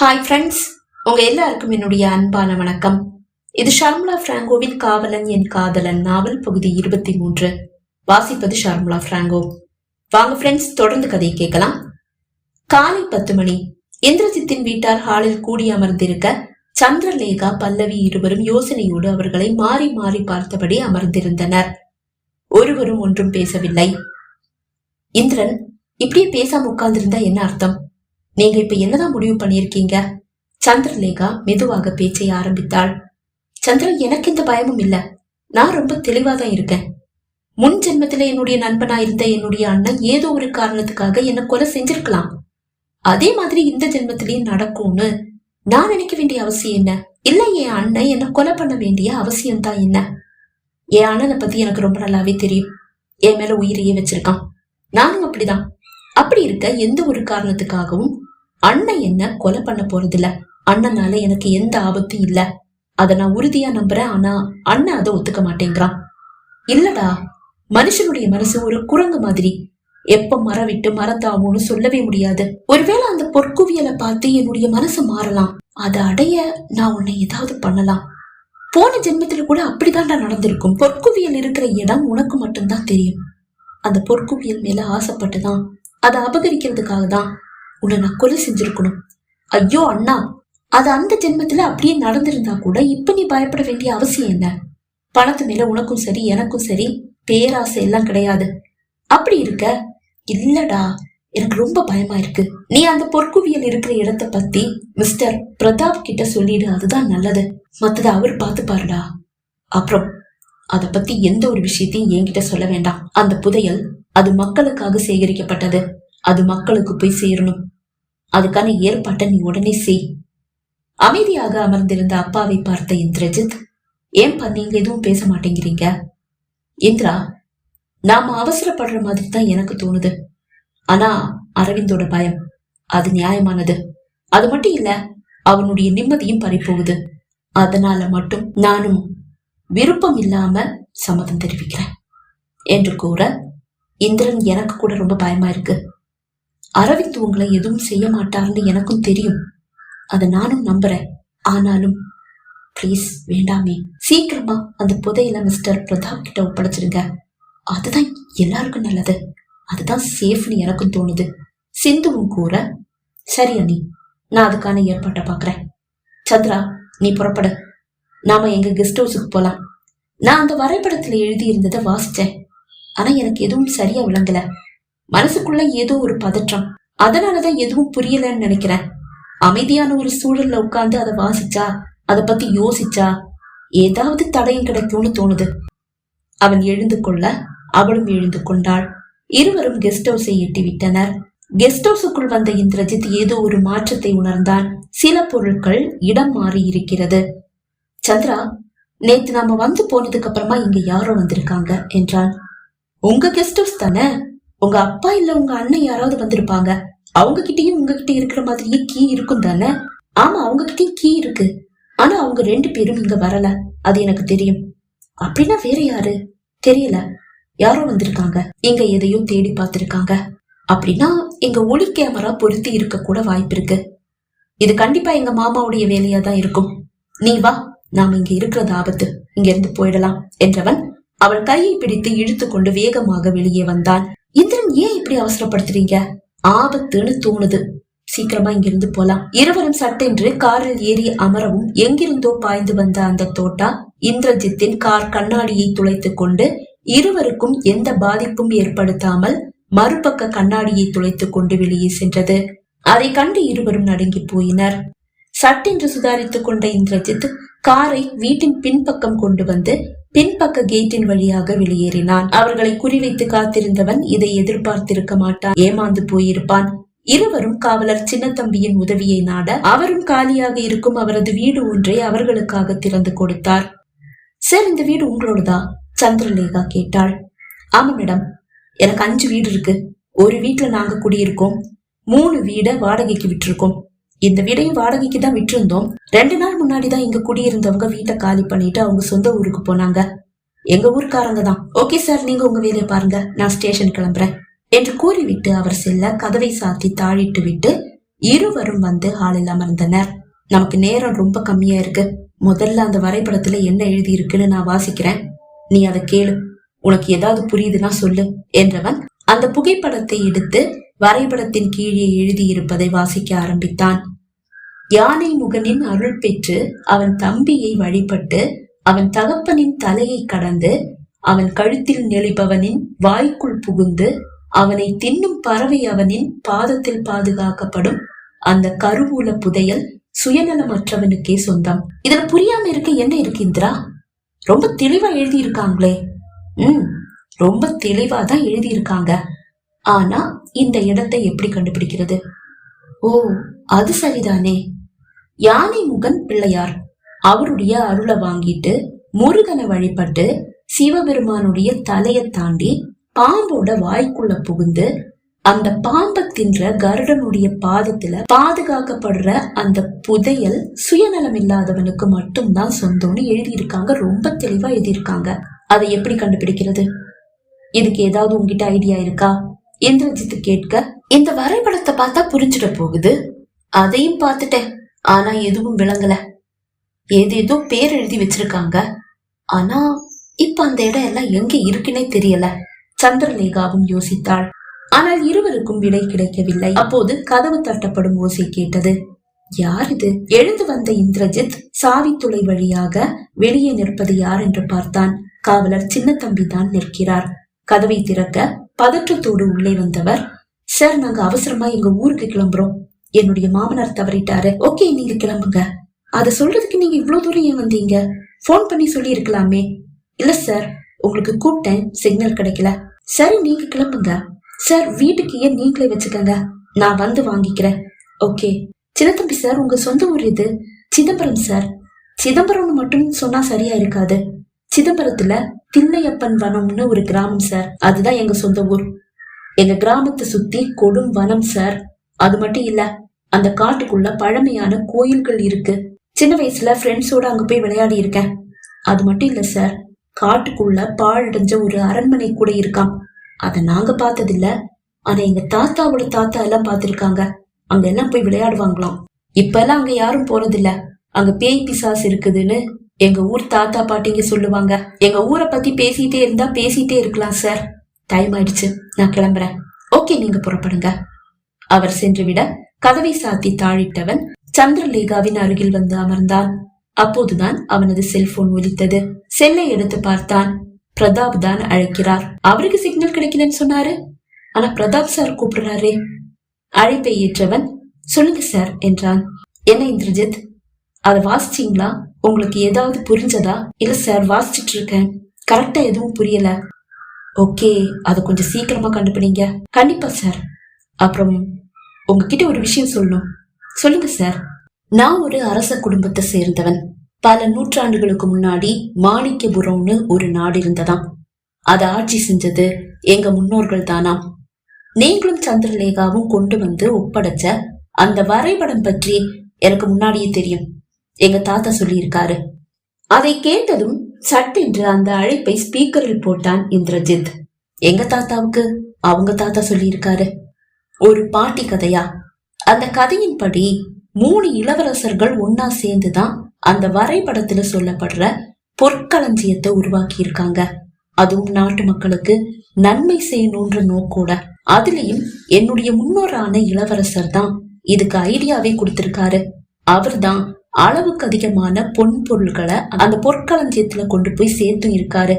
Hi friends உங்க எல்லாருக்கும் என்னுடைய அன்பான வணக்கம். இது ஷர்முலா பிராங்கோவின் காவலன் என் காதலன் நாவல் பகுதி இருபத்தி மூன்று. வாசிப்பது ஷர்முலா பிராங்கோ. வாங்க ஃப்ரெண்ட்ஸ் தொடர்ந்து கதையை கேட்கலாம். காலை பத்து மணி. இந்திரஜித்தின் வீட்டார் ஹாலில் கூடி அமர்ந்திருக்க சந்திரலேகா பல்லவி இருவரும் யோசனையோடு அவர்களை மாறி மாறி பார்த்தபடி அமர்ந்திருந்தனர். ஒருவரும் ஒன்றும் பேசவில்லை. இந்திரன் இப்படியே பேசாம உட்கார்ந்திருந்தா என்ன அர்த்தம்? நீங்க இப்ப என்னதான் முடிவு பண்ணியிருக்கீங்க? சந்திரலேகா மெதுவாக பேச்சை ஆரம்பித்தாள். சந்திரன் எனக்கு எந்த பயமும் இல்ல. நான் ரொம்ப தெளிவா தான் இருக்கேன். முன் ஜென்மத்துல என்னுடைய நண்பனா இருந்த என்னுடைய அண்ணன் ஏதோ ஒரு காரணத்துக்காக என்ன கொலை செஞ்சிருக்கலாம். அதே மாதிரி இந்த ஜென்மத்திலயும் நடக்கும்னு நான் நினைக்க வேண்டிய அவசியம் என்ன? இல்ல என் அண்ணன் என்ன கொலை பண்ண வேண்டிய அவசியம் தான் என்ன? என் அண்ணனை பத்தி எனக்கு ரொம்ப நல்லாவே தெரியும். என் மேல உயிரையே வச்சிருக்கான். நானும் அப்படிதான். அப்படி இருக்க எந்த ஒரு காரணத்துக்காகவும் அண்ணன் என்ன கொலை பண்ண போறதில்ல? அண்ணனால எனக்கு எந்த ஆபத்தும் இல்ல. அத நான் உறுதியா நம்புறேன் ஆனா அண்ணன் அதை ஒத்துக்க மாட்டேங்கிறான். இல்லடா மனுஷனுடைய மனசு ஒரு குரங்கு மாதிரி. எப்ப மரம் விட்டு மரத்தாகும்னு சொல்லவே முடியாது. ஒருவேளை அந்த பொற்குவியலை பார்த்து என்னுடைய மனசு மாறலாம். அதை அடைய நான் உன்னை ஏதாவது பண்ணலாம். போன ஜென்மத்துல கூட அப்படிதான்டா நடந்திருக்கும். பொற்குவியல் இருக்கிற இடம் உனக்கு மட்டும்தான் தெரியும். அந்த பொற்குவியல் மேல ஆசைப்பட்டுதான் அதை அபகரிக்கிறதுக்காக தான் உன்னை நான் கொலை செஞ்சிருக்கணும். ஐயோ அண்ணா. அது அந்த ஜென்மத்துல அப்படியே நடந்திருந்தா கூட இப்ப நீ பயப்பட வேண்டிய அவசியம் என்ன? பணத்து மேல உனக்கும் சரி எனக்கும் சரி பேராசை எல்லாம் கிடையாது. அப்படி இருக்க? இல்லடா. எனக்கு ரொம்ப பயமா இருக்கு. நீ அந்த பொற்குவியல் இருக்கிற இடத்த பத்தி மிஸ்டர் பிரதாப் கிட்ட சொல்லிடு அதுதான் நல்லது. மத்தத அவர் பார்த்து பாருடா அப்புறம் அத பத்தி எந்த ஒரு விஷயத்தையும் என்கிட்ட சொல்ல வேண்டாம். அந்த புதையல் அது மக்களுக்காக சேகரிக்கப்பட்டது. அது மக்களுக்கு போய் சேரணும். அதுக்கான ஏற்பாட்டை நீ உடனே செய். அமைதியாக அமர்ந்திருந்த அப்பாவை பார்த்த இந்திரஜித் ஏன்பா நீங்க எதுவும் பேச மாட்டேங்கிறீங்க? இந்திரா நாம அவசரப்படுற மாதிரி தான் எனக்கு தோணுது. ஆனா அரவிந்தோட பயம் அது நியாயமானது. அது மட்டும் இல்ல அவனுடைய நிம்மதியும் பறிப்போகுது அதனால மட்டும் நானும் விருப்பம் இல்லாம சம்மதம் தெரிவிக்கிறேன் என்று கூற இந்திரன் எனக்கு கூட ரொம்ப பயமா இருக்கு. அரவிந்த் உங்களை எதுவும் செய்ய மாட்டார்னு எனக்கும் தெரியும். அதை நானும் நம்புறேன். ஆனாலும் ப்ளீஸ் வேண்டாமே. சீக்கிரமா அந்த புதையில மிஸ்டர் பிரதாப் கிட்ட ஒப்படைச்சிருங்க. அதுதான் எல்லாருக்கும் நல்லது. அதுதான் சேஃப்னு எனக்கும் தோணுது. சிந்துவும் கூற சரி அண்ணி நான் அதுக்கான ஏற்பாட்டை பார்க்கறேன். சந்திரா நீ புறப்படு. நாம எங்க கெஸ்ட் ஹவுஸுக்கு போலாம். நான் அந்த வரைபடத்துல எழுதியிருந்ததை வாசிச்சேன். ஆனா எனக்கு எதுவும் சரியா விளங்கல. மனசுக்குள்ள ஏதோ ஒரு பதற்றம். அதனாலதான் எதுவும் புரியலன்னு நினைக்கிறேன். அமைதியான ஒரு சூழல்ல உட்கார்ந்து அதை வாசிச்சா அதை பத்தி யோசிச்சா ஏதாவது தடயம் கிடைக்கும்னு தோணுது. அவன் எழுந்து கொள்ள அவளும் எழுந்து கொண்டாள். இருவரும் கெஸ்ட் ஹவுஸை எட்டி விட்டனர். கெஸ்ட் ஹவுஸுக்குள் வந்த இந்திரஜித் ஏதோ ஒரு மாற்றத்தை உணர்ந்தான். சில பொருட்கள் இடம் மாறி இருக்கிறது. சந்திரா நேத்து நாம வந்து போனதுக்கு அப்புறமா இங்க யாரோ வந்திருக்காங்க என்றான். உங்க கெஸ்ட் ஹவுஸ் தானே? உங்க அப்பா இல்ல உங்க அண்ணன் யாராவது வந்திருப்பாங்க? அவங்க கிட்டயும் உங்ககிட்ட இருக்கிற மாதிரியே கீ இருக்கும் தானே? ஆமா அவங்க கிட்டயும் கீ இருக்கு. ஆனா அவங்க ரெண்டு பேரும் இங்க வரல. அது எனக்கு தெரியும். அப்படின்னா வேற யாரு? தெரியல. யாரோ வந்திருக்காங்க. இங்க எதையோ தேடி பார்த்திருக்காங்க. அப்படின்னா எங்க ஒளி கேமரா பொருத்தி இருக்க கூட வாய்ப்பு இருக்கு. இது கண்டிப்பா எங்க மாமாவுடைய வேலையா தான் இருக்கும். நீ வா நாம இங்க இருக்கிறது ஆபத்து. இங்க இருந்து போயிடலாம் என்றவன் அவள் கையை பிடித்து இழுத்து கொண்டு வேகமாக வெளியே வந்தான். இந்திரன் ஏன் இப்படி அவசரப்படுத்துறீங்க? ஆபத்துன்னு தோணுது. சீக்கிரமா இங்கிருந்து போலாம். இருவரும் சட்டென்று காரில் ஏறி அமரவும் எங்கிருந்தோ பாய்ந்து வந்த அந்த தோட்டா இந்திரஜித்தின் கார் கண்ணாடியை துளைத்துக் கொண்டு இருவருக்கும் எந்த பாதிப்பும் ஏற்படுத்தாமல் மறுபக்க கண்ணாடியை துளைத்துக் கொண்டு வெளியே சென்றது. அதை கண்டு இருவரும் நடுங்கி போயினர். சட்டென்று சுதாரித்துக் கொண்ட இந்திரஜித் காரை வீட்டின் பின்பக்கம் கொண்டு வந்து பின்பக்க கேட்டின் வழியாக வெளியேறினான். அவர்களை குறிவைத்து காத்திருந்தவன் இதை எதிர்பார்த்திருக்க மாட்டான். ஏமாந்து போயிருப்பான். இருவரும் காவலர் சின்னத்தம்பியின் உதவியை நாட அவரும் காலியாக இருக்கும் அவரது வீடு ஒன்றை அவர்களுக்காக திறந்து கொடுத்தார். சார் இந்த வீடு உங்களோடதா? சந்திரலேகா கேட்டாள். ஆமா மேடம். எனக்கு அஞ்சு வீடு இருக்கு. ஒரு வீட்டுல நாங்க குடியிருக்கோம். மூணு வீட வாடகைக்கு விட்டுருக்கோம். இந்த வீடையும் வாடகைக்கு தான் விட்டுருந்தோம். ரெண்டு நாள் முன்னாடி தான் இங்க குடியிருந்தவங்க வீட்டை காலி பண்ணிட்டு அவங்க சொந்த ஊருக்கு போனாங்க. எங்க ஊர்க்காரங்க தான். ஓகே சார் நீங்க உங்க வேலையை பாருங்க. நான் ஸ்டேஷன் கிளம்புறேன். என்று கூறிவிட்டு அவர் செல்ல கதவை சாத்தி தாழிட்டு விட்டு இருவரும் வந்து ஹாலில் அமர்ந்தனர். நமக்கு நேரம் ரொம்ப கம்மியா இருக்கு. முதல்ல அந்த வரைபடத்துல என்ன எழுதி இருக்குன்னு நான் வாசிக்கிறேன். நீ அதை கேளு. உனக்கு ஏதாவது புரியுதுன்னா சொல்லு என்றவன் அந்த புகைப்படத்தை எடுத்து வரைபடத்தின் கீழே எழுதியிருப்பதை வாசிக்க ஆரம்பித்தான். யானை முகனின் அருள் பெற்று அவன் தம்பியை வழிபட்டு அவன் தகப்பனின் தலையை கடந்து அவன் கழுத்தில் நெளிபவனின் வாய்க்குள் புகுந்து அவனை தின்னும் பறவை அவனின் பாதத்தில் பாதுகாக்கப்படும் அந்த கருவூல புதையல் சுயநலமற்றவனுக்கே சொந்தம். இதுல புரியாம இருக்க என்ன இருக்கு இந்திரா? ரொம்ப தெளிவா எழுதியிருக்காங்களே. உம் ரொம்ப தெளிவா தான் எழுதியிருக்காங்க. ஆனா இந்த இடத்தை எப்படி கண்டுபிடிக்கிறது? ஓ அது சரிதானே. யானை முகன் பிள்ளையார். அவருடைய அருளை வாங்கிட்டு முருகனை வழிபட்டு சிவபெருமானுடைய தலையை தாண்டி பாம்போட வாய்க்குள்ள புகுந்து அந்த பாம்பை தின்ற கருடனுடைய பாதத்துல பாதுகாக்கப்படுற அந்த புதையல் சுயநலம் இல்லாதவனுக்கு மட்டும்தான் சொந்தம்னு எழுதியிருக்காங்க. ரொம்ப தெளிவா எழுதியிருக்காங்க. அதை எப்படி கண்டுபிடிக்கிறது? இதுக்கு ஏதாவது உங்ககிட்ட ஐடியா இருக்கா? இந்திரஜித் கேட்க இந்த வரைபடத்தை பார்த்தா புரிஞ்சிட போகுது. அதையும் பார்த்துட்டேன். ஆனா எதுவும் விளங்கல. ஏதேதோ பேர் எழுதி வச்சிருக்காங்க. ஆனா இப்ப அந்த இடம் எல்லாம் எங்க இருக்குன்னே தெரியல. சந்திரலேகாவும் யோசித்தாள். ஆனால் இருவருக்கும் விடை கிடைக்கவில்லை. அப்போது கதவு தட்டப்படும் ஓசை கேட்டது. யார் இது? எழுந்து வந்த இந்திரஜித் சாவித்துளை வழியாக வெளியே நிற்பது யார் என்று பார்த்தான். காவலர் சின்ன தம்பி தான் நிற்கிறார். கதவை திறக்க பதற்றத்தோடு உள்ளே வந்தவர் சார் நாங்க அவசரமா எங்க ஊருக்கு கிளம்புறோம். என்னுடைய மாமனார் தவறிட்டாரு. ஓகே நீங்க கிளம்புங்க. அத சொல்றதுக்கு நீங்க இவ்வளவு தூரம் ஏன் வந்தீங்க? போன் பண்ணி சொல்லி இருக்கலாமே இல்ல சார் உங்களுக்கு கூப்பிட்டேன். சிக்னல் கிடைக்கல. சரி நீங்க கிளம்புங்க. சார் வீட்டுக்கு ஏன் நீங்களே வச்சுக்கங்க? நான் வந்து வாங்கிக்கிறேன். ஓகே. சின்னத்தம்பி சார் உங்க சொந்த ஊர் இது சிதம்பரம் சார் சிதம்பரம்னு மட்டும் சொன்னா சரியா இருக்காது. சிதம்பரத்துல தில்லையப்பன் வனம்னு ஒரு கிராமம் சார் அதுதான் எங்க சொந்த ஊர். எங்க கிராமத்தை சுத்தி கொடும் வனம் சார் அது மட்டும் இல்ல அந்த காட்டுக்குள்ள பழமையான கோயில்கள் இருக்கு. சின்ன வயசுல ஃப்ரெண்ட்ஸோட அங்க போய் விளையாடி இருக்கேன். அது மட்டும் இல்ல சார் காட்டுக்குள்ள பாழடைஞ்ச ஒரு அரண்மனை கூட இருக்காம். அதை நாங்க பார்த்ததில்ல. ஆனா எங்க தாத்தாவோட தாத்தா எல்லாம் பார்த்திருக்காங்க. அங்க எல்லாம் போய் விளையாடுவாங்களாம். இப்ப எல்லாம் அங்க யாரும் போறதில்ல அங்க பேய் பிசாஸ் இருக்குதுன்னு எங்க ஊர் தாத்தா பாட்டிங்க சொல்லுவாங்க. எங்க ஊரை பத்தி பேசிட்டே இருந்தா பேசிட்டே இருக்கலாம் சார் டைம் ஆயிடுச்சு. நான் கிளம்புறேன். ஓகே நீங்க புறப்படுங்க. அவர் சென்று விட கதவை சாத்தி தாழிட்டவன் சந்திரலேகாவின் அருகில் வந்து அமர்ந்தான். அப்போதுதான் அவனது செல்போன் ஒலித்தது. செல்லை எடுத்து பார்த்தான். பிரதாப் தான் அழைக்கிறார். அவருக்கு சிக்னல் கிடைக்கலன்னு சொன்னாரு. ஆனா பிரதாப் சார் கூப்பிடுறாரே. அழைப்பை ஏற்றவன் சொல்லுங்க சார் என்றான். என்ன இந்திரஜித்? அதை வாசிச்சீங்களா? உங்களுக்கு ஏதாவது புரிஞ்சதா? இல்ல சார் வாசிச்சிட்டு இருக்கேன் கரெக்டா எதுவும் புரியல. ஓகே அதை கொஞ்சம் சீக்கிரமா கண்டுபிடிங்க. கண்டிப்பா சார் அப்புறம் உங்ககிட்ட ஒரு விஷயம் சொல்லணும். சொல்லுங்க சார் நான் ஒரு அரச குடும்பத்தை சேர்ந்தவன். பல நூற்றாண்டுகளுக்கு முன்னாடி மாணிக்கபுரம்னு ஒரு நாடு இருந்ததாம். அதை ஆட்சி செஞ்சது எங்க முன்னோர்கள் தானாம் நீங்களும் சந்திரலேகாவும் கொண்டு வந்து ஒப்படைச்ச அந்த வரைபடம் பற்றி எனக்கு முன்னாடியே தெரியும். எங்க தாத்தா சொல்லியிருக்காரு. அதை கேட்டதும் சட்டென்று அந்த அழைப்பை ஸ்பீக்கரில் போட்டான் இந்திரஜித். எங்க தாத்தாவுக்கு? அவங்க தாத்தா சொல்லியிருக்காரு. ஒரு பாட்டி கதையா? அந்த கதையின்படி மூணு இளவரசர்கள் ஒன்னா சேர்ந்துதான் அந்த வரைபடத்துல சொல்லப்படுற பொற்களஞ்சியத்தை உருவாக்கி இருக்காங்க அதுவும் நாட்டு மக்களுக்கு நன்மை செய்யணுன்ற நோக்கோட. அதுலயும் என்னுடைய முன்னோரான இளவரசர் தான் இதுக்கு ஐடியாவே கொடுத்திருக்காரு. அவர் தான் அளவுக்கு அதிகமான பொன் பொருள்களை அந்த பொற்களஞ்சியத்துல கொண்டு போய் சேர்த்தும் இருக்காரு.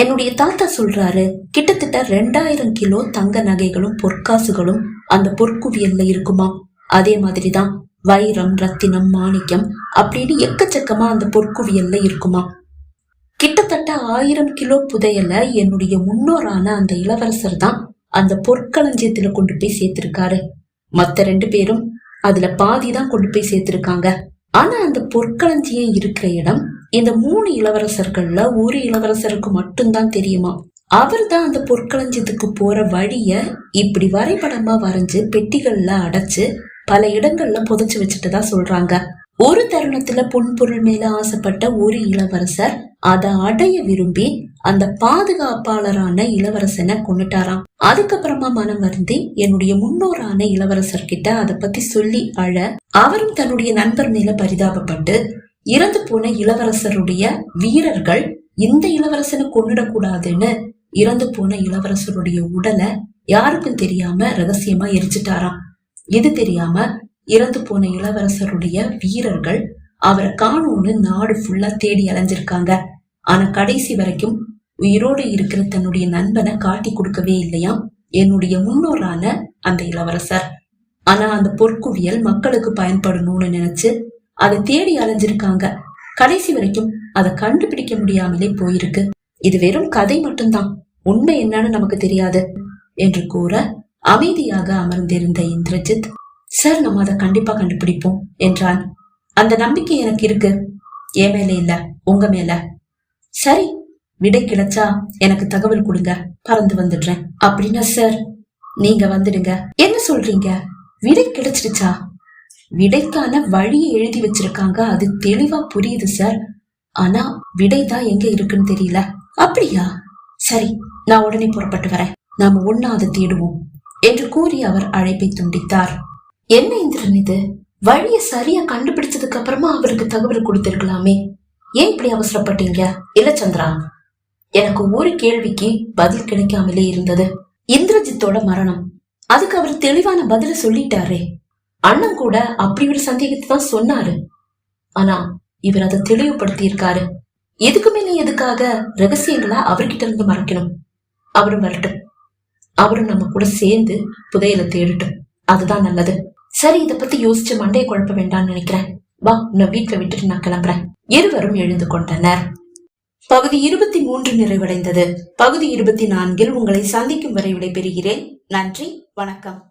என்னுடைய தாத்தா சொல்றாரு கிட்டத்தட்ட ரெண்டாயிரம் கிலோ தங்க நகைகளும் பொற்காசுகளும் அந்த பொற்குவியல்ல இருக்குமா? அதே மாதிரிதான் வைரம் ரத்தினம் மாணிக்கம் அப்படின்னு எக்கச்சக்கமா அந்த பொற்குவியல்ல இருக்குமா? கிட்டத்தட்ட ஆயிரம் கிலோ புதையல என்னுடைய முன்னோரான அந்த இளவரசர் தான் அந்த பொற்களஞ்சியத்துல கொண்டு போய் சேர்த்திருக்காரு. மத்த ரெண்டு பேரும் அதுல பாதி தான் கொண்டு போய் சேர்த்திருக்காங்க. ஆனா அந்த பொற்களஞ்சியம் இருக்கிற இடம் இந்த மூணு இளவரசர்கள்ல ஒரு இளவரசருக்கு மட்டும்தான் தெரியுமா? அவர் தான் அந்த பொற்களஞ்சியத்துக்கு போற வழிய இப்படி வரைபடமா வரைஞ்சு பெட்டிகள்ல அடைச்சு பல இடங்கள்ல புதைச்சு வச்சுட்டதா சொல்றாங்க. ஒரு தருணத்துல பொன்பொருள் மேல ஆசைப்பட்ட ஒரு இளவரசர் அதை அடைய விரும்பி அந்த பாதுகாப்பாளரான இளவரசனை கொண்டுட்டாராம் அதுக்கப்புறமா மனம் வருந்தி என்னுடைய முன்னோரான இளவரசர் கிட்ட அதை பத்தி சொல்லி அழ அவரும் தன்னுடைய நண்பர் மேல பரிதாபப்பட்டு இறந்து போன இளவரசருடைய வீரர்கள் இந்த இளவரசனை கொன்னுடக்கூடாதுன்னு இறந்து போன இளவரசருடைய உடலை யாருக்கும் தெரியாம ரகசியமா எரிச்சிட்டாராம். இது தெரியாம? இறந்து போன இளவரசருடைய வீரர்கள் அவரை காணும்னு நாடு ஃபுல்லா தேடி அலைஞ்சிருக்காங்க. ஆனா கடைசி வரைக்கும் உயிரோடு இருக்கிற தன்னுடைய நண்பனை காட்டி கொடுக்கவே இல்லையாம் என்னுடைய முன்னோரான அந்த இளவரசர். ஆனா அந்த பொற்குவியல் மக்களுக்கு பயன்படணும்னு நினைச்சு அதை தேடி அலைஞ்சிருக்காங்க. கடைசி வரைக்கும் அதை கண்டுபிடிக்க முடியாமலே போயிருக்கு. இது வெறும் கதை மட்டும்தான். உண்மை என்னன்னு நமக்கு தெரியாது என்று கூற அமைதியாக அமர்ந்திருந்த இந்திரஜித் சார் நம்ம அதை கண்டிப்பா கண்டுபிடிப்போம் என்றான். அந்த நம்பிக்கை எனக்கு இருக்கு. என் மேல இல்ல உங்க மேல. சரி விடை கிடைச்சா எனக்கு தகவல் கொடுங்க. பறந்து வந்துடுறேன். அப்படின்னா சார் நீங்க வந்துடுங்க. என்ன சொல்றீங்க? விடை கிடைச்சிடுச்சா? விடைக்கான வழியை எழுதி வச்சிருக்காங்க. அது தெளிவா புரியுது சார் ஆனா விடை தான் எங்க இருக்குன்னு தெரியல. அப்படியா? சரி நான் உடனே புறப்பட்டு வரேன். நாம ஒன்னா அதை தேடுவோம் என்று கூறி அவர் அழைப்பை துண்டித்தார். என்ன இந்திரன் இது? வழிய சரியா கண்டுபிடிச்சதுக்கு அப்புறமா அவருக்கு தகவல் கொடுத்திருக்கலாமே. ஏன் இப்படி அவசரப்பட்டீங்க இல்ல சந்திரா எனக்கு ஒரு கேள்விக்கு பதில் கிடைக்காமலே இருந்தது. இந்திரஜித்தோட மரணம். அதுக்கு அவர் தெளிவான பதில சொல்லிட்டாரே. அண்ணன் கூட அப்படி ஒரு சந்தேகத்தை தான் சொன்னாரு. ஆனா இவர் அதை தெளிவுபடுத்தி இருக்காரு எதுக்குமே நீ எதுக்காக ரகசியங்களா அவர்கிட்ட இருந்து மறைக்கணும்? அவரும் வரட்டும். அவரும் நம்ம கூட சேர்ந்து புதையலை தேடட்டும். அதுதான் நல்லது. சரி இத பத்தி யோசிச்சு மண்டையை குழப்ப வேண்டாம்னு நினைக்கிறேன். வா உன்னை வீட்டுல விட்டுட்டு நான் கிளம்புறேன். இருவரும் எழுந்து கொண்டனர். பகுதி இருபத்தி மூன்று நிறைவடைந்தது. பகுதி இருபத்தி நான்கில் உங்களை சந்திக்கும் வரை விடைபெறுகிறேன். நன்றி வணக்கம்.